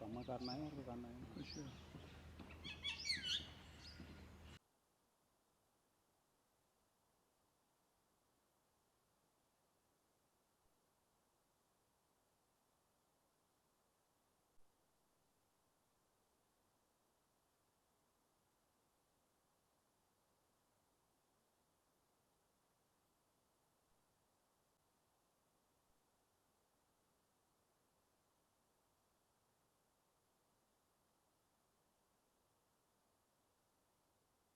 ਕੰਮ ਕਰਨਾ ਹੈ ਹੋਰ ਕਰਨਾ ਹੈ ਅੱਛਾ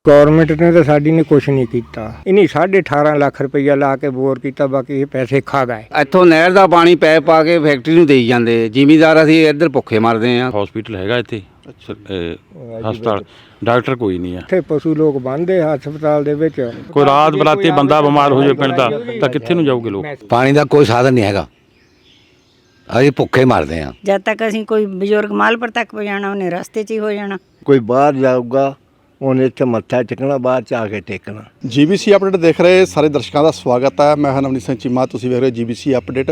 ਗਵਰਨਮੈਂਟ ਨੇ ਤਾਂ ਸਾਡੀ ਨੇ ਕੁਝ ਨਹੀਂ ਕੀਤਾ। ਇਨੀ 18.5 ਲੱਖ ਰੁਪਈਆ ਲਾ ਕੇ ਬੋਰ ਕੀਤਾ ਬਾਕੀ ਇਹ ਪੈਸੇ ਖਾ ਗਏ। ਇੱਥੋਂ ਨਹਿਰ ਦਾ ਪਾਣੀ ਪੈਪ ਪਾ ਕੇ ਫੈਕਟਰੀ ਨੂੰ ਦੇਈ ਜਾਂਦੇ। ਜ਼ਿਮੀਦਾਰ ਅਸੀਂ ਇੱਧਰ ਭੁੱਖੇ ਮਰਦੇ ਆ ਹਸਪੀਟਲ ਹੈਗਾ ਇੱਥੇ। ਹਸਪਤਾਲ। ਡਾਕਟਰ ਕੋਈ ਨਹੀਂ ਆ। ਇੱਥੇ ਪਸ਼ੂ ਲੋਕ ਬੰਦੇ ਹਸਪਤਾਲ ਦੇ ਵਿੱਚ। ਕੋਈ ਰਾਤ ਬਰਾਤੇ ਬੰਦਾ ਬਿਮਾਰ ਹੋ ਜਾਵੇ ਪਿੰਡ ਦਾ ਤਾਂ ਕਿੱਥੇ ਨੂੰ ਜਾਊਗੇ ਲੋਕ? ਪਾਣੀ ਦਾ ਕੋਈ ਸਾਧਨ ਨਹੀਂ ਹੈਗਾ। ਅਸੀਂ ਭੁੱਖੇ ਮਰਦੇ ਆ ਜਦ ਤੱਕ ਅਸੀਂ ਕੋਈ ਬਜ਼ੁਰਗ ਮਾਲਪੁਰ ਤੱਕ ਪਹੁੰਚਾਣਾ ਉਹਨੇ ਰਸਤੇ 'ਚ ਹੀ ਹੋ ਜਾਣਾ। ਕੋਈ ਬਾਹਰ ਜਾਊਗਾ ਉਹਨੇ ਇੱਥੇ ਮੱਥਾ ਟੇਕਣਾ ਬਾਅਦ ਚ ਆ ਕੇ ਟੇਕਣਾ। ਜੀਬੀਸੀ ਅਪਡੇਟ ਦੇਖ ਰਹੇ ਸਾਰੇ ਦਰਸ਼ਕਾਂ ਦਾ ਸਵਾਗਤ ਹੈ। ਮੈਂ ਹਾਂ ਨਵਨੀਤ ਸਿੰਘ ਚੀਮਾ, ਤੁਸੀਂ ਵੇਖ ਰਹੇ ਹੋ ਜੀਬੀਸੀ ਅਪਡੇਟ।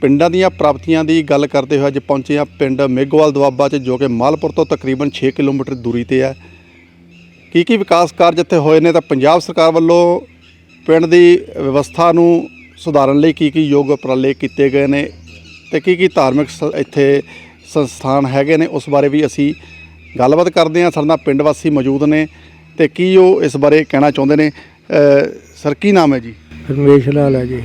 ਪਿੰਡਾਂ ਦੀਆਂ ਪ੍ਰਾਪਤੀਆਂ ਦੀ ਗੱਲ ਕਰਦੇ ਹੋਏ ਅੱਜ ਪਹੁੰਚੇ ਹਾਂ ਪਿੰਡ ਮੇਘਵਾਲ ਦੁਆਬਾ 'ਚ, ਜੋ ਕਿ ਮਾਲਪੁਰ ਤੋਂ ਤਕਰੀਬਨ 6 ਕਿਲੋਮੀਟਰ ਦੂਰੀ ਤੇ ਹੈ। ਕੀ ਕੀ ਵਿਕਾਸ ਕਾਰਜ ਇੱਥੇ ਹੋਏ ਨੇ ਤਾਂ ਪੰਜਾਬ ਸਰਕਾਰ ਵੱਲੋਂ ਪਿੰਡ ਦੀ ਵਿਵਸਥਾ ਨੂੰ ਸੁਧਾਰਨ ਲਈ ਕੀ ਕੀ ਯੋਗ ਉਪਰਾਲੇ ਕੀਤੇ ਗਏ ਨੇ ਤੇ ਕੀ ਕੀ ਧਾਰਮਿਕ ਸ- ਇੱਥੇ ਸੰਸਥਾਨ ਹੈਗੇ ਨੇ, ਉਸ ਬਾਰੇ ਵੀ ਅਸੀਂ ਗੱਲਬਾਤ ਕਰਦੇ ਹਾਂ। ਸਾਡੇ ਨਾਲ ਪਿੰਡ ਵਾਸੀ ਮੌਜੂਦ ਨੇ ਤੇ ਕੀ ਉਹ ਇਸ ਬਾਰੇ ਕਹਿਣਾ ਚਾਹੁੰਦੇ ਨੇ? ਅ, ਸਰ ਕੀ ਨਾਮ ਹੈ ਜੀ? ਰਮੇਸ਼ ਲਾਲ ਹੈ ਜੀ।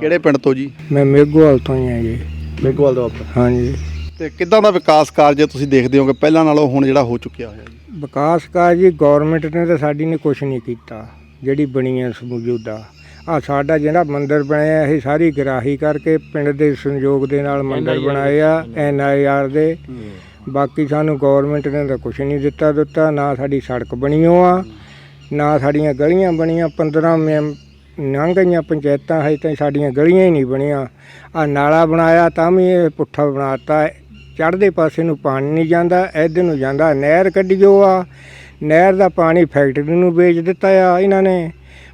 ਕਿਹੜੇ ਪਿੰਡ ਤੋਂ ਜੀ? ਮੈਂ ਮੇਘਵਾਲ ਤੋਂ ਹੀ ਹਾਂ ਜੀ। ਮੇਘਵਾਲ ਦਾ ਆਪਣਾ ਹਾਂਜੀ ਤੇ ਕਿੱਦਾਂ ਦਾ ਵਿਕਾਸ ਕਾਰਜ ਤੁਸੀਂ ਦੇਖਦੇ ਹੋਗੇ? ਪਹਿਲਾਂ ਨਾਲੋਂ ਹੁਣ ਜਿਹੜਾ ਹੋ ਚੁੱਕਿਆ ਹੋਇਆ ਜੀ। ਵਿਕਾਸ ਕਾਰਜ ਜੀ ਗਵਰਨਮੈਂਟ ਨੇ ਤਾਂ ਸਾਡੀ ਨੇ ਕੁਝ ਨਹੀਂ ਕੀਤਾ ਜਿਹੜੀ ਬਣੀ ਹੈ ਮੌਜੂਦਾ। ਆ ਸਾਡਾ ਜਿਹੜਾ ਮੰਦਿਰ ਬਣਿਆ ਇਹ ਸਾਰੀ ਗਰਾਹੀ ਕਰਕੇ ਪਿੰਡ ਦੇ ਸੰਯੋਗ ਦੇ ਨਾਲ ਮੰਦਿਰ ਬਣਾਏ ਆ ਐਨ ਆਈ ਆਰ ਦੇ। ਬਾਕੀ ਸਾਨੂੰ ਗਵਰਨਮੈਂਟ ਨੇ ਤਾਂ ਕੁਝ ਨਹੀਂ ਦਿੱਤਾ ਦਿੱਤਾ, ਨਾ ਸਾਡੀ ਸੜਕ ਬਣੀ ਓ ਆ, ਨਾ ਸਾਡੀਆਂ ਗਲੀਆਂ ਬਣੀਆਂ 15 ਮੈਂਬ ਲੰਘ ਗਈਆਂ ਪੰਚਾਇਤਾਂ, ਹਜੇ ਤਾਂ ਸਾਡੀਆਂ ਗਲੀਆਂ ਹੀ ਨਹੀਂ ਬਣੀਆਂ। ਆ ਨਾਲਾ ਬਣਾਇਆ ਤਾਂ ਵੀ ਇਹ ਪੁੱਠਾ ਬਣਾਤਾ, ਚੜ੍ਹਦੇ ਪਾਸੇ ਨੂੰ ਪਾਣੀ ਨਹੀਂ ਜਾਂਦਾ, ਇੱਧਰ ਨੂੰ ਜਾਂਦਾ ਨਹਿਰ ਕੱਢਿਓ ਆ। ਨਹਿਰ ਦਾ ਪਾਣੀ ਫੈਕਟਰੀ ਨੂੰ ਵੇਚ ਦਿੱਤਾ ਆ ਇਹਨਾਂ ਨੇ।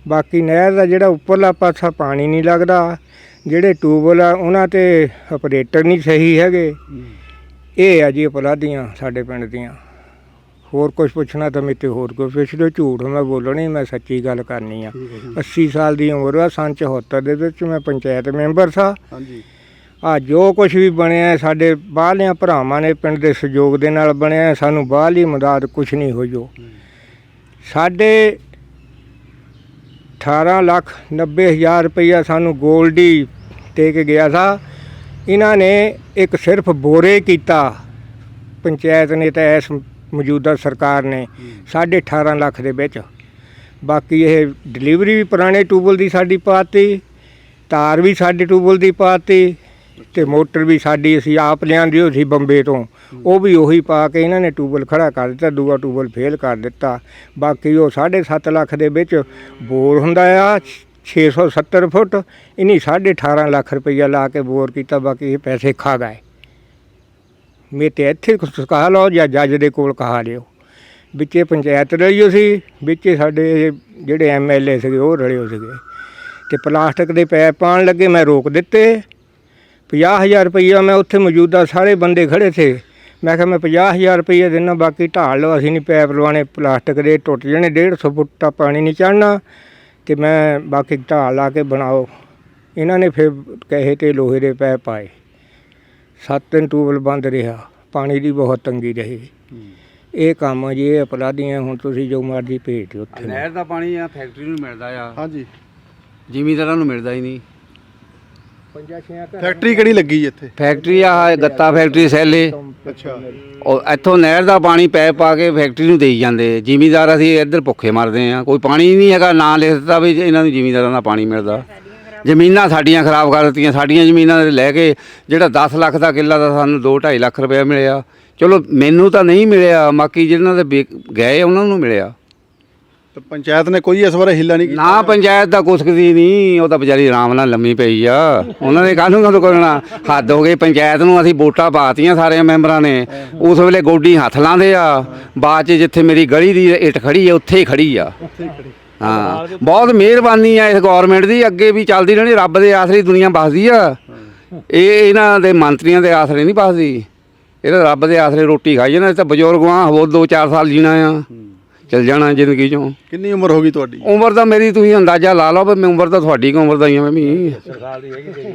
ਬਾਕੀ ਨਹਿਰ ਦਾ ਜਿਹੜਾ ਉੱਪਰਲਾ ਪਾਸਾ ਪਾਣੀ ਨਹੀਂ ਲੱਗਦਾ, ਜਿਹੜੇ ਟਿਊਬਵੈੱਲ ਆ, ਉਹਨਾਂ ਤੇ ਆਪਰੇਟਰ ਨਹੀਂ ਸਹੀ ਹੈਗੇ। ਇਹ ਆ ਜੀ ਅਪਰਾਧੀਆਂ ਸਾਡੇ ਪਿੰਡ ਦੀਆਂ। ਹੋਰ ਕੁਝ ਪੁੱਛਣਾ ਤਾਂ ਮੇਰੇ ਤੇ ਹੋਰ ਕੋਈ ਪੁੱਛ ਲਓ ਝੂਠ ਮੈਂ ਬੋਲਣੀ ਮੈਂ ਸੱਚੀ ਗੱਲ ਕਰਨੀ ਆ। 80 ਸਾਲ ਦੀ ਉਮਰ ਆ ਸੰਨ 74 ਦੇ ਵਿੱਚ ਮੈਂ ਪੰਚਾਇਤ ਮੈਂਬਰ ਸਾਂ। ਹਾਂਜੀ। ਆ ਜੋ ਕੁਝ ਵੀ ਬਣਿਆ ਸਾਡੇ ਬਾਹਰਲਿਆਂ ਭਰਾਵਾਂ ਨੇ ਪਿੰਡ ਦੇ ਸਹਿਯੋਗ ਦੇ ਨਾਲ ਬਣਿਆ ਸਾਨੂੰ ਬਾਹਰਲੀ ਮਦਦ ਕੁਝ ਨਹੀਂ ਜੋ। ਸਾਡੇ 18 ਲੱਖ 90 ਹਜ਼ਾਰ ਰੁਪਈਆ ਸਾਨੂੰ ਗੋਲਡੀ ਦੇ ਕੇ ਗਿਆ ਸਾ। ਇਹਨਾਂ ਨੇ ਇੱਕ ਸਿਰਫ ਬੋਰੇ ਕੀਤਾ। ਪੰਚਾਇਤ ਨੇ ਤਾਂ ਇਸ ਮੌਜੂਦਾ ਸਰਕਾਰ ਨੇ ਸਾਢੇ 18 ਲੱਖ ਦੇ ਵਿੱਚ। ਬਾਕੀ ਇਹ ਡਿਲੀਵਰੀ ਵੀ ਪੁਰਾਣੇ ਟੂਬਲ ਦੀ ਸਾਡੀ ਪਾਤੀ, ਤਾਰ ਵੀ ਸਾਡੇ ਟੂਬਲ ਦੀ ਪਾਤੀ ਤੇ ਮੋਟਰ ਵੀ ਸਾਡੀ ਅਸੀਂ ਆਪ ਲਿਆਂਦੀ ਹੋਈ ਸੀ ਬੰਬੇ ਤੋਂ। ਉਹ ਵੀ ਉਹੀ ਪਾ ਕੇ ਇਹਨਾਂ ਨੇ ਟੂਬਲ ਖੜਾ ਕਰ ਦਿੱਤਾ, ਦੂਆ ਟੂਬਲ ਫੇਲ ਕਰ ਦਿੱਤਾ। ਬਾਕੀ ਉਹ 7.5 ਲੱਖ ਦੇ ਵਿੱਚ ਬੋਰ ਹੁੰਦਾ ਆ 670 ਫੁੱਟ, ਇਨੀ 18.5 ਲੱਖ ਰੁਪਈਆ ਲਾ ਕੇ ਬੋਰ ਕੀਤਾ, ਬਾਕੀ ਇਹ ਪੈਸੇ ਖਾ ਗਏ। ਮੇ ਤੇ ਇੱਥੇ ਕਹਾ ਲਓ ਜਾਂ ਜੱਜ ਦੇ ਕੋਲ ਕਹਾ ਲਿਓ। ਵਿੱਚੇ ਪੰਚਾਇਤ ਰਲਿਓ ਸੀ, ਵਿੱਚੇ ਸਾਡੇ ਜਿਹੜੇ ਐਮਐਲਏ ਸੀਗੇ, ਉਹ ਰਲਿਓ ਸੀਗੇ। ਤੇ ਪਲਾਸਟਿਕ ਦੇ ਪੈਪ ਪਾਣ ਲੱਗੇ, ਮੈਂ ਰੋਕ ਦਿੱਤੇ। 50000 ਰੁਪਈਆ ਮੈਂ ਉੱਥੇ ਮੌਜੂਦਾ ਸਾਰੇ ਬੰਦੇ ਖੜੇ ਥੇ। ਮੈਂ ਕਿਹਾ, ਮੈਂ 50000 ਰੁਪਈਆ ਦੇਣਾ ਬਾਕੀ ਢਾਲ ਲਓ, ਅਸੀਂ ਨਹੀਂ ਪੈਪ ਲਵਾਣੇ ਪਲਾਸਟਿਕ ਦੇ ਟੁੱਟ ਜਾਣੇ 150 ਫੁੱਟ ਤਾਂ ਪਾਣੀ ਨਹੀਂ ਚੜਨਾ ਤੇ ਮੈਂ ਬਾਕੀ ਢਾਲ ਲਾ ਕੇ ਬਣਾਓ। ਇਹਨਾਂ ਨੇ ਫਿਰ ਕਹੇ ਤੇ ਲੋਹੇ ਦੇ ਪੈਪ ਪਾਏ ਸੱਤ ਦਿਨ ਟੂਬਲ ਬੰਦ ਰਿਹਾ। ਪਾਣੀ ਦੀ ਬਹੁਤ ਤੰਗੀ ਰਹੀ। ਇਹ ਕੰਮ ਜੀ ਇਹ ਅਪਰਾਧੀਆਂ ਹੁਣ ਤੁਸੀਂ ਜੋ ਮਰਜ਼ੀ ਭੇਜ ਦਿਓ ਉੱਥੇ। ਨਹਿਰ ਦਾ ਪਾਣੀ ਆ ਫੈਕਟਰੀ ਨੂੰ ਮਿਲਦਾ ਆ? ਹਾਂਜੀ। ਜ਼ਿਮੀਦਾਰਾਂ ਨੂੰ ਮਿਲਦਾ ਹੀ ਨਹੀਂ। ਫੈਕਟਰੀ ਕਿਹੜੀ ਲੱਗੀ ਜੀ ਇੱਥੇ? ਫੈਕਟਰੀ ਆ ਗੱਤਾ ਫੈਕਟਰੀ ਸੈਲੇ। ਅੱਛਾ। ਉਹ ਇੱਥੋਂ ਨਹਿਰ ਦਾ ਪਾਣੀ ਪੈਪ ਪਾ ਕੇ ਫੈਕਟਰੀ ਨੂੰ ਦੇਈ ਜਾਂਦੇ। ਜ਼ਿਮੀਦਾਰ ਅਸੀਂ ਇੱਧਰ ਭੁੱਖੇ ਮਰਦੇ ਆ ਕੋਈ ਪਾਣੀ ਨਹੀਂ ਹੈਗਾ ਨਾਂ ਲਿਖ ਦਿੱਤਾ ਵੀ ਇਹਨਾਂ ਨੂੰ ਜ਼ਿਮੀਦਾਰਾਂ ਦਾ ਪਾਣੀ ਮਿਲਦਾ। ਜ਼ਮੀਨਾਂ ਸਾਡੀਆਂ ਖਰਾਬ ਕਰ ਦਿੱਤੀਆਂ। ਸਾਡੀਆਂ ਜ਼ਮੀਨਾਂ ਦੇ ਲੈ ਕੇ ਜਿਹੜਾ 10 ਲੱਖ ਦਾ ਕਿੱਲਾ ਦਾ ਸਾਨੂੰ 2.5 ਲੱਖ ਰੁਪਏ ਮਿਲਿਆ। ਚਲੋ ਮੈਨੂੰ ਤਾਂ ਨਹੀਂ ਮਿਲਿਆ। ਬਾਕੀ ਜਿਹਨਾਂ ਦੇ ਵੇ- ਗਏ ਉਹਨਾਂ ਨੂੰ ਮਿਲਿਆ। ਤੇ ਪੰਚਾਇਤ ਨੇ ਕੋਈ ਇਸ ਬਾਰੇ ਹਿੱਲਾ ਨਹੀਂ ਕੀਤਾ। ਨਾ, ਪੰਚਾਇਤ ਦਾ ਕੁਛ ਕਦੀ ਨਹੀਂ ਉਹ ਤਾਂ ਵਿਚਾਰੀ ਆਰਾਮ ਨਾਲ ਲੰਮੀ ਪਈ ਆ। ਉਹਨਾਂ ਨੇ ਕਾਹਨੂੰ ਕਦੋਂ ਕਰਨਾ? ਹੱਦ ਹੋ ਗਈ, ਪੰਚਾਇਤ ਨੂੰ ਅਸੀਂ ਵੋਟਾਂ ਪਾਤੀਆਂ ਸਾਰੇ ਮੈਂਬਰਾਂ ਨੇ। ਉਸ ਵੇਲੇ ਗੋਡੀ ਹੱਥ ਲਾਉਂਦੇ ਆ। ਬਾਅਦ ਚ ਜਿੱਥੇ ਮੇਰੀ ਗਲੀ ਦੀ ਇੱਟ ਖੜੀ ਆ, ਉੱਥੇ ਹੀ ਖੜੀ ਆ। ਹਾਂ, ਬਹੁਤ ਮਿਹਰਬਾਨੀ ਆ ਇਸ ਗਵਰਨਮੈਂਟ ਦੀ। ਅੱਗੇ ਵੀ ਚੱਲਦੀ ਰਹਿਣੀ, ਰੱਬ ਦੇ ਆਸਰੇ ਦੁਨੀਆ ਬਸਦੀ ਆ। ਇਹ ਇਹਨਾਂ ਦੇ ਮੰਤਰੀਆਂ ਦੇ ਆਸਰੇ ਨਹੀਂ ਪਾਸਦੀ ਇਹ ਤਾਂ ਰੱਬ ਦੇ ਆਸਰੇ ਰੋਟੀ ਖਾਈ ਜਾਂਦਾ ਇਹ ਤਾਂ ਬਜ਼ੁਰਗਾਂ ਹੋਰ 2-4 ਸਾਲ ਜੀਣਾ ਆ। ਚਲ ਜਾਣਾ ਜ਼ਿੰਦਗੀ ਚੋਂ। ਕਿੰਨੀ ਉਮਰ ਹੋ ਗਈ ਤੁਹਾਡੀ? ਉਮਰ ਤਾਂ ਮੇਰੀ ਤੁਸੀਂ ਅੰਦਾਜ਼ਾ ਲਾ ਲਓ ਵੀ ਉਮਰ ਤਾਂ ਤੁਹਾਡੀ ਕੋ ਉਮਰ ਦਾ ਹੀ ਆ ਮੈਂ ਵੀ।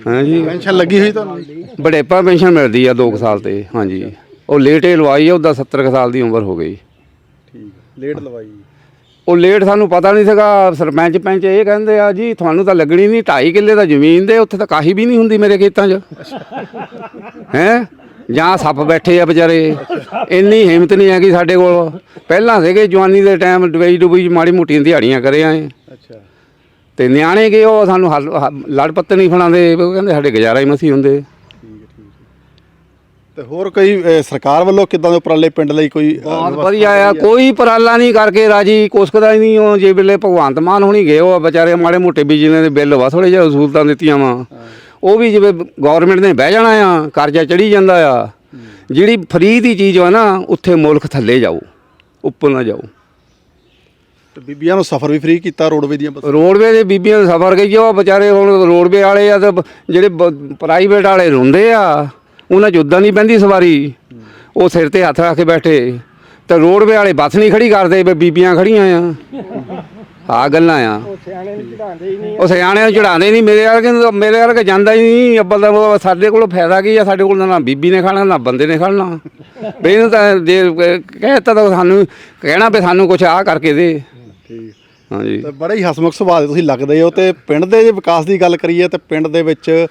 ਹਾਂਜੀ। ਪੈਨਸ਼ਨ ਲੱਗੀ ਹੋਈ ਤੁਹਾਨੂੰ? ਬੜੇਪਾ ਪੈਨਸ਼ਨ ਮਿਲਦੀ ਆ 2 ਸਾਲ ਤੇ ਹਾਂਜੀ। ਉਹ ਲੇਟੇ ਲਵਾਈ ਆ ਉਹਦਾ 70 ਕੁ ਸਾਲ ਦੀ ਉਮਰ ਹੋ ਗਈ। ਠੀਕ ਲੇਟ ਲਵਾਈ। ਉਹ ਲੇਟ ਸਾਨੂੰ ਪਤਾ ਨਹੀਂ ਸੀਗਾ ਸਰਪੰਚ ਪੰਚ ਇਹ ਕਹਿੰਦੇ ਆ ਜੀ ਤੁਹਾਨੂੰ ਤਾਂ ਲੱਗਣੀ ਨਹੀਂ 2.5 ਕਿੱਲੇ ਦਾ ਜ਼ਮੀਨ ਦੇ ਉੱਥੇ ਤਾਂ ਕਾਹੀ ਵੀ ਨਹੀਂ ਹੁੰਦੀ ਮੇਰੇ ਖੇਤਾਂ 'ਚ। ਹੈ? ਜਾਂ ਸੱਪ ਬੈਠੇ ਆ ਵਿਚਾਰੇ। ਇੰਨੀ ਹਿੰਮਤ ਨਹੀਂ ਹੈਗੀ ਸਾਡੇ ਕੋਲ। ਪਹਿਲਾਂ ਸੀਗੇ ਜਵਾਨੀ ਦੇ ਟਾਈਮ ਡਬਈ ਡੁਬਈ ਮਾੜੀ ਮੋਟੀਆਂ ਦਿਹਾੜੀਆਂ ਕਰੇ ਆਏ। ਅੱਛਾ। ਤੇ ਨਿਆਣੇ ਗਏ ਉਹ ਸਾਨੂੰ ਲੜ ਪੱਤੇ ਨਹੀਂ ਫੜਾਉਂਦੇ। ਉਹ ਕਹਿੰਦੇ ਸਾਡੇ ਗੁਜ਼ਾਰਾ ਹੀ ਮਸੀ ਹੁੰਦੇ। ਤੇ ਹੋਰ ਕੋਈ ਸਰਕਾਰ ਵੱਲੋਂ ਕਿਦਾਂ ਦੇ ਉਪਰਾਲੇ ਪਿੰਡ ਲਈ ਕੋਈ ਬਹੁਤ ਵਧੀਆ ਆ। ਕੋਈ ਪਰਾਲਾ ਨਹੀਂ ਕਰਕੇ ਰਾਜੀ ਕੁਸਕਦਾ ਨਹੀਂ। ਉਹ ਜੇ ਵੇਲੇ ਭਗਵੰਤ ਮਾਨ ਹੋਣੀ ਗਏ ਉਹ ਵਿਚਾਰੇ ਮਾੜੇ ਮੋਟੇ ਬਿਜਲੀ ਦੇ ਬਿੱਲ ਵਾ ਥੋੜੇ ਜਿਹਾ ਸਹੂਲਤਾਂ ਦਿੱਤੀਆਂ ਵਾ। ਉਹ ਵੀ ਜਿਵੇਂ ਗਵਰਨਮੈਂਟ ਨੇ ਬਹਿ ਜਾਣਾ ਆ ਕਰਜ਼ਾ ਚੜੀ ਜਾਂਦਾ ਆ ਜਿਹੜੀ ਫਰੀ ਦੀ ਚੀਜ਼ ਵਾ ਨਾ ਉੱਥੇ ਮੁਲਕ ਥੱਲੇ ਜਾਓ ਉੱਪਰ ਨਾ ਜਾਓ। ਤੇ ਬੀਬੀਆਂ ਨੂੰ ਸਫ਼ਰ ਵੀ ਫ੍ਰੀ ਕੀਤਾ ਰੋਡਵੇ ਦੀਆਂ ਬੱਸਾਂ? ਰੋਡਵੇ ਦੇ ਬੀਬੀਆਂ ਦੇ ਸਫਰ ਗਈ ਉਹ ਵਿਚਾਰੇ ਹੁਣ ਰੋਡਵੇ ਵਾਲੇ ਆ ਤੇ ਜਿਹੜੇ ਪ੍ਰਾਈਵੇਟ ਵਾਲੇ ਰੋਂਦੇ ਆ ਉਹਨਾਂ 'ਚ ਉਦਾਂ ਨਹੀਂ ਬਹਿੰਦੀ ਸਵਾਰੀ। ਉਹ ਸਿਰ ਤੇ ਹੱਥ ਰੱਖ ਕੇ ਬੈਠੇ। ਤੇ ਰੋਡਵੇ ਵਾਲੇ ਬੱਸ ਨਹੀਂ ਖੜੀ ਕਰਦੇ ਬੀਬੀਆਂ ਖੜੀਆਂ ਆ। ਆ ਗੱਲਾਂ ਆ। ਸਿਆਣੇ ਨੂੰ ਚੜਾਉਂਦੇ ਹੀ ਨਹੀਂ ਉਹ ਸਿਆਣਿਆਂ ਨੂੰ ਚੜਾਉਂਦੇ ਨਹੀਂ ਮੇਰੇ ਵਰਗੇ ਨੂੰ ਤਾਂ- ਮੇਰੇ ਵਰਗੇ ਜਾਂਦਾ ਹੀ ਨਹੀਂ। ਅੱਬਲ ਦਾ ਉਹ ਸਾਡੇ ਕੋਲ ਫਾਇਦਾ ਕੀ ਆ? ਸਾਡੇ ਕੋਲ ਨਾ ਬੀਬੀ ਨੇ ਖਾਣਾ ਨਾ ਬੰਦੇ ਨੇ ਖਾਣਾ। ਵੀ ਇਹਨੂੰ ਤਾਂ ਜੇ ਕਹਿਤਾ ਤਾਂ ਸਾਨੂੰ ਕਹਿਣਾ ਵੀ ਸਾਨੂੰ ਕੁਝ ਆ ਕਰਕੇ ਦੇ। ਠੀਕ। ਹਾਂਜੀ। ਤੇ ਬੜੇ ਹੀ ਹਸਮੁਖ ਸੁਭਾਅ ਦੇ ਤੁਸੀਂ ਲੱਗਦੇ ਹੋ ਤੇ ਪਿੰਡ ਦੇ ਜੇ ਵਿਕਾਸ ਦੀ ਗੱਲ ਕਰੀਏ ਤੇ ਪਿੰਡ ਦੇ ਵਿੱਚ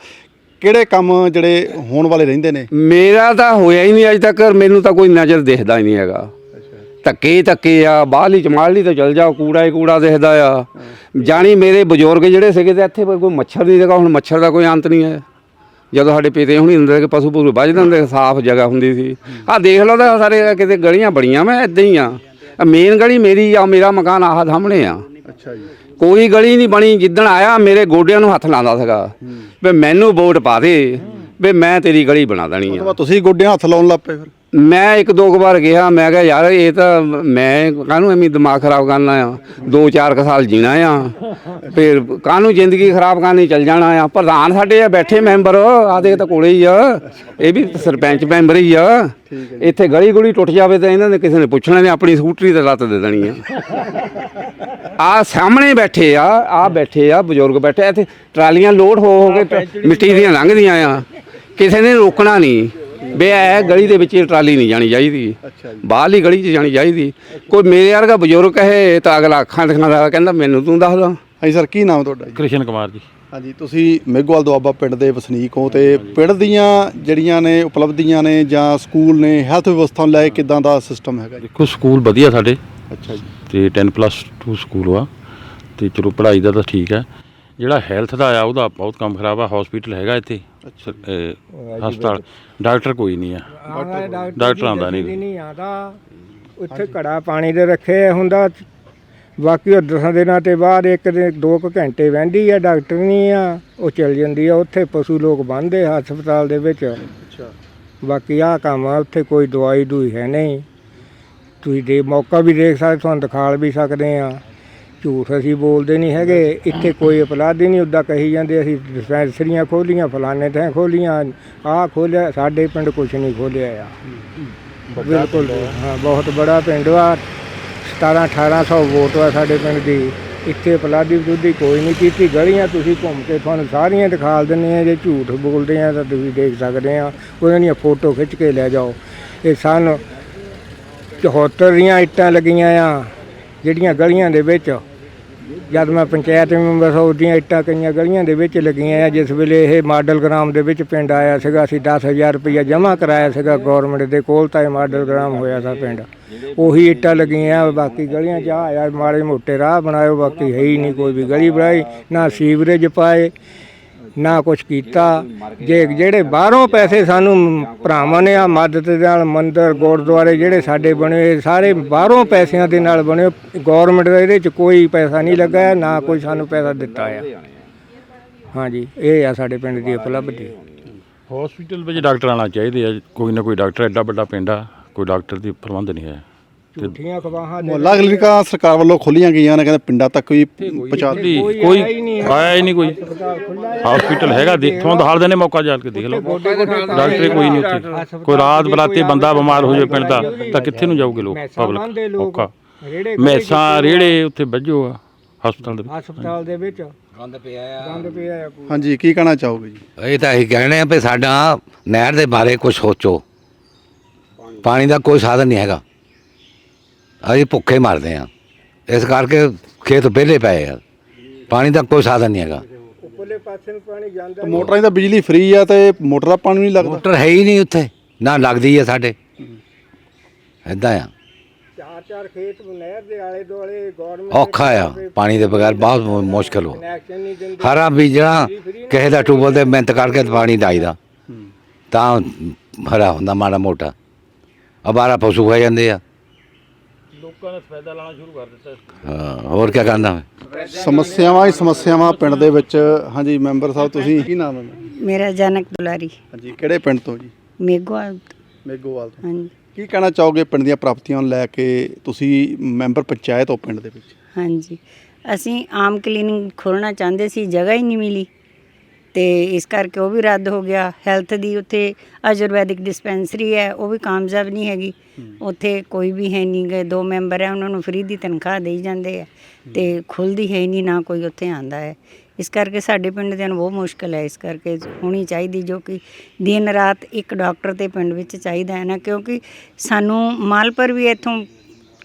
ਕਿਹੜੇ ਕੰਮ ਜਿਹੜੇ ਹੋਣ ਵਾਲੇ ਰਹਿੰਦੇ ਨੇ? ਮੇਰਾ ਤਾਂ ਹੋਇਆ ਹੀ ਨਹੀਂ ਅਜੇ ਤੱਕ। ਮੈਨੂੰ ਤਾਂ ਕੋਈ ਨਜ਼ਰ ਦਿਖਦਾ ਹੀ ਨਹੀਂ ਹੈਗਾ। ਧੱਕੇ ਹੀ ਧੱਕੇ ਆ ਬਾਹਲੀ ਚਮਾਲੀ ਤੋਂ ਚਲ ਜਾਓ ਕੂੜਾ ਹੀ ਕੂੜਾ ਦਿਖਦਾ ਆ। ਜਾਣੀ ਮੇਰੇ ਬਜ਼ੁਰਗ ਜਿਹੜੇ ਸੀਗੇ ਤੇ ਇੱਥੇ ਕੋਈ ਮੱਛਰ ਨਹੀਂ ਸੀਗਾ ਹੁਣ ਮੱਛਰ ਦਾ ਕੋਈ ਅੰਤ ਨਹੀਂ ਹੈ। ਜਦੋਂ ਸਾਡੇ ਪੀਤੇ ਹੁਣੀ ਹੁੰਦੇ ਕਿ ਪਸ਼ੂ ਪਸ਼ੂ ਵੱਜਦੇ ਹੁੰਦੇ ਸਾਫ਼ ਜਗ੍ਹਾ ਹੁੰਦੀ ਸੀ। ਆਹ ਦੇਖ ਲਓ ਤਾਂ ਸਾਰੇ ਕਿਤੇ ਗਲੀਆਂ ਬੜੀਆਂ ਮੈਂ ਇਦਾਂ ਹੀ ਆ। ਮੇਨ ਗਲੀ ਮੇਰੀ ਆ ਮੇਰਾ ਮਕਾਨ ਆਹ ਸਾਹਮਣੇ ਆ। ਅੱਛਾ ਜੀ। ਕੋਈ ਗਲੀ ਨਹੀਂ ਬਣੀ ਜਿੱਦਣ ਆਇਆ ਮੇਰੇ ਗੋਡਿਆਂ ਨੂੰ ਹੱਥ ਲਾਉਂਦਾ ਸੀਗਾ। ਵੀ ਮੈਨੂੰ ਵੋਟ ਪਾ ਦੇ ਵੀ ਮੈਂ ਤੇਰੀ ਗਲੀ ਬਣਾ ਦੇਣੀ ਆ। ਤੁਸੀਂ ਗੋਡਿਆਂ ਹੱਥ ਲਾਉਣ ਲੱਗ ਪਏ ਫਿਰ। ਮੈਂ ਇੱਕ ਦੋ ਕੁ ਵਾਰ ਗਿਆ ਮੈਂ ਕਿਹਾ ਯਾਰ ਇਹ ਤਾਂ ਮੈਂ ਕਾਹਨੂੰ ਐਵੇਂ ਦਿਮਾਗ ਖਰਾਬ ਕਰਨਾ ਆ ਦੋ ਚਾਰ ਕੁ ਸਾਲ ਜੀਣਾ ਆ। ਫਿਰ ਕਾਹਨੂੰ ਜ਼ਿੰਦਗੀ ਖਰਾਬ ਕਰਨੀ ਚੱਲ ਜਾਣਾ ਆ। ਪ੍ਰਧਾਨ ਸਾਡੇ ਆ ਬੈਠੇ ਮੈਂਬਰ ਆ ਦੇ ਤਾਂ ਕੋਲੇ ਹੀ ਆ। ਇਹ ਵੀ ਸਰਪੰਚ ਮੈਂਬਰ ਹੀ ਆ। ਇੱਥੇ ਗਲੀ ਗੁਲੀ ਟੁੱਟ ਜਾਵੇ ਤਾਂ ਇਹਨਾਂ ਨੇ ਕਿਸੇ ਨੇ ਪੁੱਛਣਾ ਨਹੀਂ ਆਪਣੀ ਸਕੂਟਰੀ ਤੇ ਲੱਤ ਦੇ ਦੇਣੀ ਆ। ਆ ਸਾਹਮਣੇ ਬੈਠੇ ਆ ਆ ਬੈਠੇ ਆ ਬਜ਼ੁਰਗ ਬੈਠੇ ਆ, ਇੱਥੇ ਟਰਾਲੀਆਂ ਲੋਡ ਹੋ ਹੋ ਕੇ ਮਿੱਟੀ ਦੀਆਂ ਲੰਘਦੀਆਂ ਆ। ਕਿਸੇ ਨੇ ਰੋਕਣਾ ਨਹੀਂ। ਬੇ ਇਹ ਗਲੀ ਦੇ ਵਿੱਚ ਇਹ ਟਰਾਲੀ ਨਹੀਂ ਜਾਣੀ ਚਾਹੀਦੀ। ਅੱਛਾ ਜੀ। ਬਾਹਰਲੀ ਗਲੀ 'ਚ ਜਾਣੀ ਚਾਹੀਦੀ। ਕੋਈ ਮੇਰੇ ਵਰਗਾ ਬਜ਼ੁਰਗ ਕਹੇ ਤਾਂ ਅਗਲਾ ਅੱਖਾਂ ਦਿਖਾਉਂਦਾ ਕਹਿੰਦਾ ਮੈਨੂੰ ਤੂੰ ਦੱਸ ਦਾ। ਹਾਂਜੀ ਸਰ ਕੀ ਨਾਮ ਤੁਹਾਡਾ ਜੀ? ਕ੍ਰਿਸ਼ਨ ਕੁਮਾਰ ਜੀ। ਹਾਂਜੀ ਤੁਸੀਂ ਮੇਘਵਾਲ ਦੁਆਬਾ ਪਿੰਡ ਦੇ ਵਸਨੀਕ ਹੋ ਤੇ ਪਿੰਡ ਦੀਆਂ ਜਿਹੜੀਆਂ ਨੇ ਉਪਲਬਧੀਆਂ ਨੇ ਜਾਂ ਸਕੂਲ ਨੇ ਹੈਲਥ ਵਿਵਸਥਾ ਨੂੰ ਲੈ ਕੇ ਕਿਦਾਂ ਦਾ ਸਿਸਟਮ ਹੈਗਾ ਜੀ? ਦੇਖੋ ਸਕੂਲ ਵਧੀਆ ਸਾਡੇ। ਅੱਛਾ ਜੀ। ਤੇ 10 ਪਲੱਸ 2 ਸਕੂਲ ਆ ਤੇ ਚਲੋ ਪੜ੍ਹਾਈ ਦਾ ਤਾਂ ਠੀਕ ਹੈ। ਜਿਹੜਾ ਹੈਲਥ ਦਾ ਆ ਉਹਦਾ ਬਹੁਤ ਕੰਮ ਖਰਾਬ ਆ ਹਸਪੀਟਲ ਹੈਗਾ ਇੱਥੇ। ਇਹ ਹਸਪਤਾਲ। ਡਾਕਟਰ ਕੋਈ ਨਹੀਂ ਆ। ਡਾਕਟਰ ਆਉਂਦਾ ਨਹੀਂ। ਨਹੀਂ ਆਉਂਦਾ। ਉੱਥੇ ਘੜਾ ਪਾਣੀ ਦੇ ਰੱਖੇ ਹੁੰਦਾ। ਬਾਕੀ ਉਹ ਦਸਾਂ ਦਿਨਾਂ ਤੇ ਬਾਅਦ ਇੱਕ ਦੇ ਦੋ ਕੁ ਘੰਟੇ ਵਹਿੰਦੀ ਆ ਡਾਕਟਰ ਨਹੀਂ ਆ। ਉਹ ਚਲ ਜਾਂਦੀ ਆ ਉੱਥੇ ਪਸ਼ੂ ਲੋਕ ਬੰਨਦੇ ਆ ਹਸਪਤਾਲ ਦੇ ਵਿੱਚ। ਅੱਛਾ। ਬਾਕੀ ਆ ਕੰਮ ਆ ਉੱਥੇ ਕੋਈ ਦਵਾਈ ਦੂਈ ਹੈ ਨਹੀਂ। ਤੁਸੀਂ ਦੇ ਮੌਕਾ ਵੀ ਦੇਖ ਸਕਦੇ ਤੁਹਾਨੂੰ ਦਿਖਾਲ ਵੀ ਸਕਦੇ ਆ। ਝੂਠ ਅਸੀਂ ਬੋਲਦੇ ਨਹੀਂ ਹੈਗੇ, ਇੱਥੇ ਕੋਈ ਅਪਰਾਧ ਹੀ ਨਹੀਂ ਉੱਦਾਂ ਕਹੀ ਜਾਂਦੇ, ਅਸੀਂ ਡਿਸਪੈਂਸਰੀਆਂ ਖੋਲੀਆਂ, ਫਲਾਣੇ ਥਾਂ ਖੋਲੀਆਂ, ਆਹ ਖੋਲਿਆ, ਸਾਡੇ ਪਿੰਡ ਕੁਛ ਨਹੀਂ ਖੋਲਿਆ ਆ। ਬਿਲਕੁਲ ਹਾਂ, ਬਹੁਤ ਬੜਾ ਪਿੰਡ ਆ 17 1800 ਵੋਟ ਆ ਸਾਡੇ ਪਿੰਡ ਦੀ, ਇੱਥੇ ਪਲਾਦੀ ਵਿਰੋਧੀ ਕੋਈ ਨਹੀਂ ਕੀਤੀ, ਗਲੀਆਂ ਤੁਸੀਂ ਘੁੰਮ ਕੇ ਤੁਹਾਨੂੰ ਸਾਰੀਆਂ ਦਿਖਾਲ ਦਿੰਦੇ ਆ, ਜੇ ਝੂਠ ਬੋਲਦੇ ਆ ਤਾਂ ਤੁਸੀਂ ਦੇਖ ਸਕਦੇ ਆ, ਉਹਨਾਂ ਦੀਆਂ ਫੋਟੋ ਖਿੱਚ ਕੇ ਲੈ ਜਾਓ। ਇਹ ਸਨ 74 ਦੀਆਂ ਇੱਟਾਂ ਲੱਗੀਆਂ ਆ, ਜਿਹੜੀਆਂ ਗਲੀਆਂ ਦੇ ਵਿੱਚ ਜਦ ਮੈਂ ਪੰਚਾਇਤ ਮੈਂਬਰ ਸੀ ਉਹਦੀਆਂ ਇੱਟਾਂ ਕਈਆਂ ਗਲੀਆਂ ਦੇ ਵਿੱਚ ਲੱਗੀਆਂ ਆ, ਜਿਸ ਵੇਲੇ ਇਹ ਮਾਡਲ ਗ੍ਰਾਮ ਦੇ ਵਿੱਚ ਪਿੰਡ ਆਇਆ ਸੀਗਾ, ਅਸੀਂ 10000 ਰੁਪਇਆ ਜਮ੍ਹਾਂ ਕਰਾਇਆ ਸੀਗਾ ਗਵਰਨਮੈਂਟ ਦੇ ਕੋਲ ਤਾਂ ਇਹ ਮਾਡਲ ਗ੍ਰਾਮ ਹੋਇਆ ਸੀ ਪਿੰਡ। ਉਹੀ ਇੱਟਾਂ ਲੱਗੀਆਂ, ਬਾਕੀ ਗਲੀਆਂ 'ਚ ਆ ਆਇਆ, ਮਾੜੇ ਮੋਟੇ ਰਾਹ ਬਣਾਇਓ ਬਾਕੀ ਹੈ ਹੀ ਨਹੀਂ ਕੋਈ ਵੀ ਗਲੀ ਬਣਾਈ, ਨਾ ਸੀਵਰੇਜ ਪਾਏ ਨਾ ਕੁਛ ਕੀਤਾ। ਜੇ ਜਿਹੜੇ ਬਾਹਰੋਂ ਪੈਸੇ ਸਾਨੂੰ ਭਰਾਵਾਂ ਨੇ ਆ ਮਦਦ ਦੇ ਨਾਲ ਮੰਦਰ ਗੁਰਦੁਆਰੇ ਜਿਹੜੇ ਸਾਡੇ ਬਣੇ ਹੋਏ, ਸਾਰੇ ਬਾਹਰੋਂ ਪੈਸਿਆਂ ਦੇ ਨਾਲ ਬਣੇ ਗਵਰਨਮੈਂਟ ਦਾ ਇਹਦੇ ਚ ਕੋਈ ਪੈਸਾ ਨਹੀਂ ਲੱਗਾ ਨਾ ਕੋਈ ਸਾਨੂੰ ਪੈਸਾ ਦਿੱਤਾ ਆ। ਹਾਂਜੀ ਇਹ ਆ ਸਾਡੇ ਪਿੰਡ ਦੀ ਉਪਲਬਧੀ। ਹਸਪੀਟਲ ਵਿੱਚ ਡਾਕਟਰ ਆਉਣਾ ਚਾਹੀਦੇ ਆ। ਕੋਈ ਨਾ ਕੋਈ ਡਾਕਟਰ ਐਡਾ ਵੱਡਾ ਪਿੰਡ ਆ ਕੋਈ ਡਾਕਟਰ ਦੀ ਪ੍ਰਬੰਧ ਨਹੀਂ ਹੈ। ਝੂਠੀਆਂ ਖਵਾਹਾਂ ਦੇ ਮੁਹੱਲਾ ਕਲੀਨਿਕਾਂ ਸਰਕਾਰ ਵੱਲੋਂ ਖੋਲੀਆਂ ਗਈਆਂ ਨੇ ਕਹਿੰਦੇ ਪਿੰਡਾਂ ਤੱਕ ਵੀ ਪਹੁੰਚਾ ਕੋਈ ਕੋਈ ਕੋਈ ਆਇਆ ਹੀ ਨਹੀਂ ਹੈ। ਆਇਆ ਹੀ ਨਹੀਂ ਕੋਈ। ਹਸਪੀਟਲ ਹੈਗਾ ਦੇਖੋ ਤਾਂ ਹਾਲ ਨੇ ਮੌਕਾ ਜਾ ਕੇ ਦੇਖ ਲਓ। ਡਾਕਟਰ ਕੋਈ ਨਹੀਂ ਉੱਥੇ। ਕੋਈ ਰਾਤ ਬਰਾਤੇ ਬੰਦਾ ਬਿਮਾਰ ਹੋ ਜਾਏ ਪਿੰਡ ਦਾ ਤਾਂ ਕਿੱਥੇ ਨੂੰ ਜਾਊਗੇ ਲੋਕ? ਮੈਸਾਂ ਬੰਨ੍ਹਦੇ ਪਬਲਿਕ ਲੋਕ। ਔਖਾ ਰੇੜੇ ਮੈਸਾਂ ਰੇੜੇ ਉੱਥੇ ਵੱਜੋ ਆ ਹਸਪਤਾਲ ਦੇ ਵਿੱਚ। ਹਸਪਤਾਲ ਦੇ ਵਿੱਚ। ਗੰਦ ਪਿਆ ਆ। ਗੰਦ ਪਿਆ ਪੂਰਾ। ਹਾਂਜੀ ਕੀ ਕਹਿਣਾ ਚਾਹੋਗੇ ਜੀ? ਇਹ ਤਾਂ ਅਸੀਂ ਕਹਿਣੇ ਆ ਵੀ ਸਾਡਾ ਨਹਿਰ ਦੇ ਬਾਰੇ ਕੁਝ ਸੋਚੋ। ਪਾਣੀ ਦਾ ਕੋਈ ਸਾਧਨ ਨਹੀਂ ਹੈਗਾ। ਅਸੀਂ ਭੁੱਖੇ ਮਰਦੇ ਆ ਇਸ ਕਰਕੇ ਖੇਤ ਵਿਹਲੇ ਪਏ ਆ। ਪਾਣੀ ਦਾ ਕੋਈ ਸਾਧਨ ਨਹੀਂ ਹੈਗਾ। ਉੱਪਰਲੇ ਪਾਸੇ ਨੂੰ ਪਾਣੀ ਜਾਂਦਾ ਤੇ ਮੋਟਰਾਂ ਦੀ ਤਾਂ ਬਿਜਲੀ ਫ੍ਰੀ ਆ ਤੇ ਮੋਟਰ ਦਾ ਪਾਣੀ ਨਹੀਂ ਲੱਗਦਾ। ਮੋਟਰ ਹੈ ਹੀ ਨਹੀਂ ਉੱਥੇ। ਨਾ ਲੱਗਦੀ ਹੈ ਸਾਡੇ। ਇਦਾਂ ਆ। ਚਾਰ ਚਾਰ ਖੇਤ ਨਹਿਰ ਦੇ ਆਲੇ ਦੁਆਲੇ ਗਵਰਨਮੈਂਟ ਔਖਾ ਆ। ਪਾਣੀ ਦੇ ਬਗੈਰ ਬਹੁਤ ਮੁ- ਮੁਸ਼ਕਲ ਹੋ ਕਨੈਕਸ਼ਨ ਨਹੀਂ ਦਿੰਦੇ। ਹਰਾ ਬੀਜਣਾ ਕਿਸੇ ਦਾ ਟੂਬਲ ਦੇ ਮਿਹਨਤ ਕਰਕੇ ਪਾਣੀ ਡਾਈਦਾ ਤਾਂ ਹਰਾ ਹੁੰਦਾ ਮਾੜਾ ਮੋਟਾ। ਅਬਾਰਾ ਪਸ਼ੂ ਹੋ ਜਾਂਦੇ ਆ। ਲੋਕਾਂ ਨੇ ਸਫੈਦਾ ਲਾਣਾ ਸ਼ੁਰੂ ਕਰ ਦਿੱਤਾ ਹਾਂ, ਹੋਰ ਕੀ ਕਰਨਾ ਮੈਂ? ਸਮੱਸਿਆਵਾਂ ਹੀ ਸਮੱਸਿਆਵਾਂ ਪਿੰਡ ਦੇ ਵਿੱਚ। ਹਾਂਜੀ ਮੈਂਬਰ ਸਾਹਿਬ ਤੁਸੀਂ ਕੀ ਨਾਮ ਹੈ ਮੇਰਾ ਜਨਕ ਦੁਲਾਰੀ। ਹਾਂਜੀ ਕਿਹੜੇ ਪਿੰਡ ਤੋਂ ਜੀ? ਮੇਗਵਾ ਮੇਗੋਵਾਲ ਤੋਂ। ਹਾਂਜੀ। ਕੀ ਕਹਿਣਾ ਚਾਹੋਗੇ ਪਿੰਡ ਦੀਆਂ ਪ੍ਰਾਪਤੀਆਂ ਨੂੰ ਲੈ ਕੇ ਤੁਸੀਂ ਮੈਂਬਰ ਪੰਚਾਇਤ ਹੋ ਪਿੰਡ ਦੇ ਵਿੱਚ? ਹਾਂਜੀ। ਅਸੀਂ ਆਮ ਕਲੀਨਿਕ ਖੋਲ੍ਹਣਾ ਚਾਹੁੰਦੇ ਸੀ ਜਗ੍ਹਾ ਹੀ ਨਹੀਂ ਮਿਲੀ। ਤੇ ਇਸ ਕਰਕੇ ਉਹ ਵੀ ਰੱਦ ਹੋ ਗਿਆ। ਹੈਲਥ ਦੀ ਉੱਥੇ ਆਯੁਰਵੈਦਿਕ ਡਿਸਪੈਂਸਰੀ ਹੈ ਉਹ ਵੀ ਕਾਮਯਾਬ ਨਹੀਂ ਹੈਗੀ। ਉੱਥੇ ਕੋਈ ਵੀ ਹੈ ਨਹੀਂ ਗਏ ਦੋ ਮੈਂਬਰ ਹੈ ਉਹਨਾਂ ਨੂੰ ਫ੍ਰੀ ਦੀ ਤਨਖਾਹ ਦੇਈ ਜਾਂਦੇ ਆ। ਤੇ ਖੁੱਲਦੀ ਹੈ ਨਹੀਂ ਨਾ ਕੋਈ ਉੱਥੇ ਆਂਦਾ ਹੈ। ਇਸ ਕਰਕੇ ਸਾਡੇ ਪਿੰਡ ਦੇ ਨੂੰ ਬਹੁਤ ਮੁਸ਼ਕਲ ਹੈ ਇਸ ਕਰਕੇ ਹੋਣੀ ਚਾਹੀਦੀ ਜੋ ਕਿ ਦਿਨ ਰਾਤ ਇੱਕ ਡਾਕਟਰ ਤੇ ਪਿੰਡ ਵਿੱਚ ਚਾਹੀਦਾ ਹੈ ਨਾ ਕਿਉਂਕਿ ਸਾਨੂੰ ਮਾਲਪੁਰ ਵੀ ਇੱਥੋਂ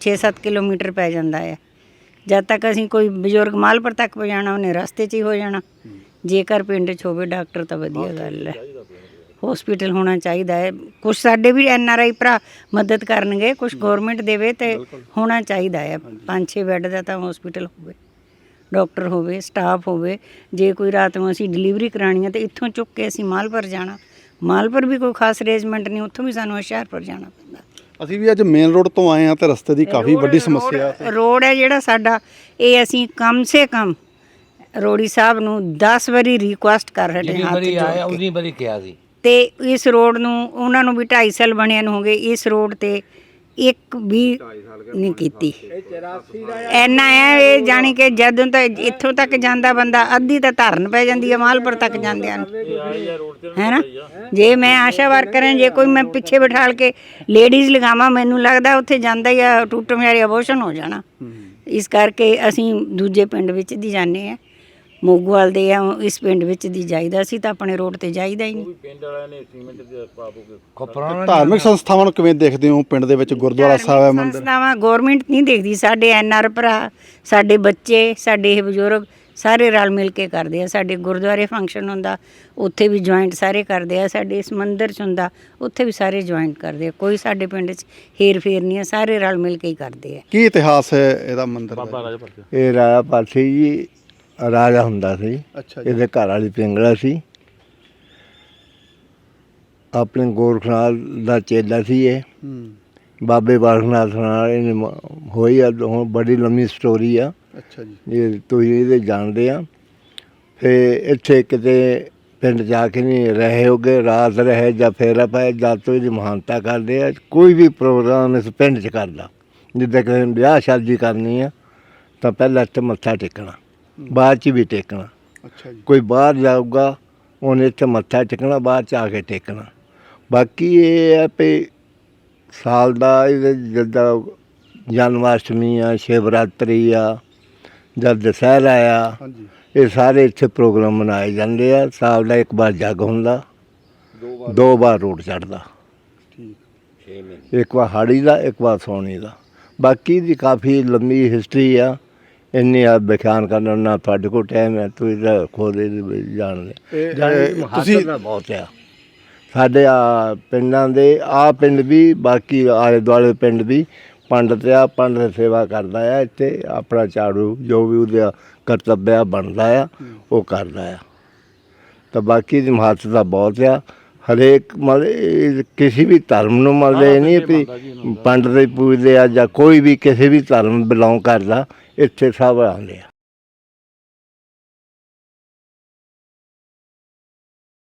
6-7 ਕਿਲੋਮੀਟਰ ਪੈ ਜਾਂਦਾ ਹੈ। ਜਦ ਤੱਕ ਅਸੀਂ ਕੋਈ ਬਜ਼ੁਰਗ ਮਾਲਪੁਰ ਤੱਕ ਪਹੁੰਚਾਉਣਾ ਉਹਨੇ ਰਸਤੇ 'ਚ ਹੀ ਹੋ ਜਾਣਾ। ਜੇਕਰ ਪਿੰਡ 'ਚ ਹੋਵੇ ਡਾਕਟਰ ਤਾਂ ਵਧੀਆ ਗੱਲ ਹੈ। ਹਸਪੀਟਲ ਹੋਣਾ ਚਾਹੀਦਾ ਹੈ। ਕੁਝ ਸਾਡੇ ਵੀ ਐਨ ਆਰ ਆਈ ਭਰਾ ਮਦਦ ਕਰਨਗੇ ਕੁਝ ਗਵਰਨਮੈਂਟ ਦੇਵੇ ਤੇ ਹੋਣਾ ਚਾਹੀਦਾ ਹੈ। ਪੰਜ ਛੇ ਬੈੱਡ ਦਾ ਤਾਂ ਹਸਪੀਟਲ ਹੋਵੇ ਡਾਕਟਰ ਹੋਵੇ ਸਟਾਫ ਹੋਵੇ। ਜੇ ਕੋਈ ਰਾਤ ਨੂੰ ਅਸੀਂ ਡਿਲੀਵਰੀ ਕਰਾਣੀ ਹੈ ਤੇ ਇੱਥੋਂ ਚੁੱਕ ਕੇ ਅਸੀਂ ਮਾਲਪੁਰ ਜਾਣਾ। ਮਾਲਪੁਰ ਵੀ ਕੋਈ ਖਾਸ ਅਰੇਂਜਮੈਂਟ ਨਹੀਂ ਉੱਥੋਂ ਵੀ ਸਾਨੂੰ ਹੁਸ਼ਿਆਰਪੁਰ ਜਾਣਾ ਪੈਂਦਾ। ਅਸੀਂ ਵੀ ਅੱਜ ਮੇਨ ਰੋਡ ਤੋਂ ਆਏ ਆ ਤੇ ਰਸਤੇ ਦੀ ਕਾਫੀ ਵੱਡੀ ਸਮੱਸਿਆ ਹੈ। ਰੋਡ ਹੈ ਜਿਹੜਾ ਸਾਡਾ। ਇਹ ਅਸੀਂ ਕਮ ਸੇ ਕਮ ਰੋੜੀ ਸਾਹਿਬ ਨੂੰ 10 ਵਾਰੀ ਰਿਕੁਐਸਟ ਕਰ ਰਹੇ ਜਿੰਨੀ ਹਾਂ ਹੱਥ ਵਾਰੀ ਜੋੜ ਆਇਆ ਕੇ। ਉਨੀ ਵਾਰੀ ਕਿਹਾ ਸੀ। ਤੇ ਇਸ ਰੋਡ ਨੂੰ ਉਹਨਾਂ ਨੂੰ ਵੀ 2.5 ਸਾਲ ਬਣਿਆ ਨੂੰ ਹੋ ਗਏ ਇਸ ਰੋਡ ਤੇ ਇੱਕ ਵੀ ਨਹੀਂ ਕੀਤੀ। ਐਨਾ ਹੈ ਇਹ ਜਾਣੀ ਕਿ ਜਦੋਂ ਤਾਂ ਇੱਥੋਂ ਤੱਕ ਜਾਂਦਾ ਬੰਦਾ ਅੱਧੀ ਤਾਂ ਧਰਨ ਪੈ ਜਾਂਦੀ ਹੈ ਮਾਲਪੁਰ ਤੱਕ ਜਾਂਦਿਆਂ ਨੂੰ। ਹੈ ਨਾ? ਜੇ ਮੈਂ ਆਸ਼ਾ ਵਰਕਰ ਹਾਂ ਜੇ ਕੋਈ ਮੈਂ ਪਿੱਛੇ ਬਿਠਾਲ ਕੇ ਲੇਡੀਜ਼ ਲਗਾਵਾਂ ਮੈਨੂੰ ਲੱਗਦਾ ਉੱਥੇ ਜਾਂਦਾ ਹੀ ਆ ਟੁੱਟਮ ਯਾਰੀ ਅਬੋਰਸ਼ਨ ਹੋ ਜਾਣਾ। ਇਸ ਕਰਕੇ ਅਸੀਂ ਦੂਜੇ ਪਿੰਡ ਵਿੱਚ ਦੀ ਜਾਂਦੇ ਆ ਮੋਗਵਾਲ ਦੇ ਆ ਇਸ ਪਿੰਡ ਵਿੱਚ ਦੀ ਜਾਈਦਾ ਸੀ ਤਾਂ ਆਪਣੇ ਰੋਡ ਤੇ ਜਾਈਦਾ ਹੀ ਨਹੀਂ। ਪਿੰਡ ਵਾਲਿਆਂ ਨੇ ਸੀਮੈਂਟ ਦੇ ਪਾਪ ਹੋ ਕੇ ਧਾਰਮਿਕ ਸੰਸਥਾਵਾਂ ਨੂੰ ਕਿਵੇਂ ਦੇਖਦੇ ਹੋ ਪਿੰਡ ਦੇ ਵਿੱਚ? ਗੁਰਦੁਆਰਾ ਸਾਹਿਬ ਹੈ ਮੰਦਿਰ। ਸੰਸਥਾਵਾਂ ਗਵਰਨਮੈਂਟ ਨਹੀਂ ਦੇਖਦੀ ਸਾਡੇ ਐਨ ਆਰ ਭਰਾ ਸਾਡੇ ਬੱਚੇ ਸਾਡੇ ਇਹ ਬਜ਼ੁਰਗ ਸਾਰੇ ਰਲ ਮਿਲ ਕੇ ਕਰਦੇ ਆ। ਸਾਡੇ ਗੁਰਦੁਆਰੇ ਫੰਕਸ਼ਨ ਹੁੰਦਾ ਉੱਥੇ ਵੀ ਜੁਆਇੰਟ ਸਾਰੇ ਕਰਦੇ ਆ। ਸਾਡੇ ਇਸ ਮੰਦਿਰ 'ਚ ਹੁੰਦਾ ਉੱਥੇ ਵੀ ਸਾਰੇ ਜੁਆਇੰਟ ਕਰਦੇ ਆ। ਕੋਈ ਸਾਡੇ ਪਿੰਡ 'ਚ ਹੇਰ ਫੇਰ ਨਹੀਂ ਆ ਸਾਰੇ ਰਲ ਮਿਲ ਕੇ ਹੀ ਕਰਦੇ ਆ। ਕੀ ਇਤਿਹਾਸ ਹੈ ਇਹਦਾ ਮੰਦਿਰ ਦਾ? ਬਾਬਾ ਰਾਜਾ ਭਰਤ। ਇਹ ਰਾਜਾ ਪਾਠੀ ਜੀ ਰਾਜਾ ਹੁੰਦਾ ਸੀ। ਅੱਛਾ ਜੀ। ਇਹਦੇ ਘਰ ਵਾਲੀ ਪਿੰਗਲਾ ਸੀ। ਆਪਣੇ ਗੋਰਖਨਾਥ ਦਾ ਚੇਲਾ ਸੀ ਇਹ। ਹੂੰ। ਬਾਬੇ ਬਾਲਕਨਾਥ ਨਾਲ ਇਹਨੇ ਮ- ਹੋਈ ਆ ਹੁਣ ਬੜੀ ਲੰਮੀ ਸਟੋਰੀ ਆ। ਅੱਛਾ ਜੀ। ਇਹ ਤੁਸੀਂ ਇਹਦੇ ਜਾਣਦੇ ਆ। ਫੇ ਇੱਥੇ ਕਿਤੇ ਪਿੰਡ ਜਾ ਕੇ ਨਹੀਂ ਰਹੇ ਹੋਗੇ ਰਾਤ ਰਹੇ ਜਾਂ ਫੇਰਾ ਪਏ ਜਦ ਤੋਂ ਇਹਦੀ ਮਹਾਨਤਾ ਕਰਦੇ ਆ। ਕੋਈ ਵੀ ਪ੍ਰੋਗਰਾਮ ਇਸ ਪਿੰਡ 'ਚ ਕਰਦਾ। ਜਿੱਦਾਂ ਕਿ ਵਿਆਹ ਸ਼ਾਦੀ ਕਰਨੀ ਆ ਤਾਂ ਪਹਿਲਾਂ ਇੱਥੇ ਮੱਥਾ ਟੇਕਣਾ। ਬਾਅਦ 'ਚ ਵੀ ਟੇਕਣਾ। ਅੱਛਾ ਜੀ। ਕੋਈ ਬਾਹਰ ਜਾਊਗਾ ਉਹਨੇ ਇੱਥੇ ਮੱਥਾ ਟੇਕਣਾ ਬਾਅਦ 'ਚ ਆ ਕੇ ਟੇਕਣਾ। ਬਾਕੀ ਇਹ ਹੈ ਵੀ ਸਾਲ ਦਾ ਜਿੱਦਾਂ ਜਨਮਾਸ਼ਟਮੀ ਆ ਸ਼ਿਵਰਾਤਰੀ ਆ ਜਦ ਦੁਸਹਿਰਾ ਆ ਹਾਂਜੀ। ਇਹ ਸਾਰੇ ਇੱਥੇ ਪ੍ਰੋਗਰਾਮ ਮਨਾਏ ਜਾਂਦੇ ਆ। ਸਾਲ ਦਾ ਇੱਕ ਵਾਰ ਜੱਗ ਹੁੰਦਾ ਦੋ ਵਾਰ। ਰੋਡ ਚੜਦਾ ਠੀਕ। ਇੱਕ ਵਾਰ ਹਾੜੀ ਦਾ ਇੱਕ ਵਾਰ ਸੋਣੀ ਦਾ। ਬਾਕੀ ਦੀ ਕਾਫੀ ਲੰਮੀ ਹਿਸਟਰੀ ਆ। ਇੰਨੀ ਆ ਬਿਆਨ ਕਰਨ ਨਾ ਤੁਹਾਡੇ ਕੋਲ ਟਾਈਮ ਹੈ ਤੁਸੀਂ ਤਾਂ ਖੁਦ ਇਹ ਜਾਣਦੇ ਇਹ- ਜਾਣੀ ਇਹ ਤੁਸੀਂ ਤੁਸੀਂ- ਬਹੁਤ ਆ ਸਾਡੇ ਆ ਪਿੰਡਾਂ ਦੇ ਆ ਪਿੰਡ ਵੀ ਬਾਕੀ ਆਲੇ ਦੁਆਲੇ ਪਿੰਡ ਵੀ ਪੰਡਤ ਆ ਪੰਡਤ ਸੇਵਾ ਕਰਦਾ ਆ ਇੱਥੇ ਆਪਣਾ ਝਾੜੂ ਜੋ ਵੀ ਉਹਦਾ ਕਰਤੱਵ ਬਣਦਾ ਆ ਉਹ ਕਰਦਾ ਆ। ਤਾਂ ਬਾਕੀ ਦੀ ਮਹੱਤਤਾ ਬਹੁਤ ਆ। ਹਰੇਕ ਮਤਲਬ ਕਿਸੇ ਵੀ ਧਰਮ ਨੂੰ ਮਤਲਬ ਇਹ ਨਹੀਂ ਵੀ ਪੰਡਤ ਹੀ ਪੂਜਦੇ ਆ ਜਾਂ ਕੋਈ ਵੀ ਕਿਸੇ ਵੀ ਧਰਮ ਬਿਲੋਂਗ ਕਰਦਾ ਇੱਥੇ ਸਭ ਆਉਂਦੇ ਆ।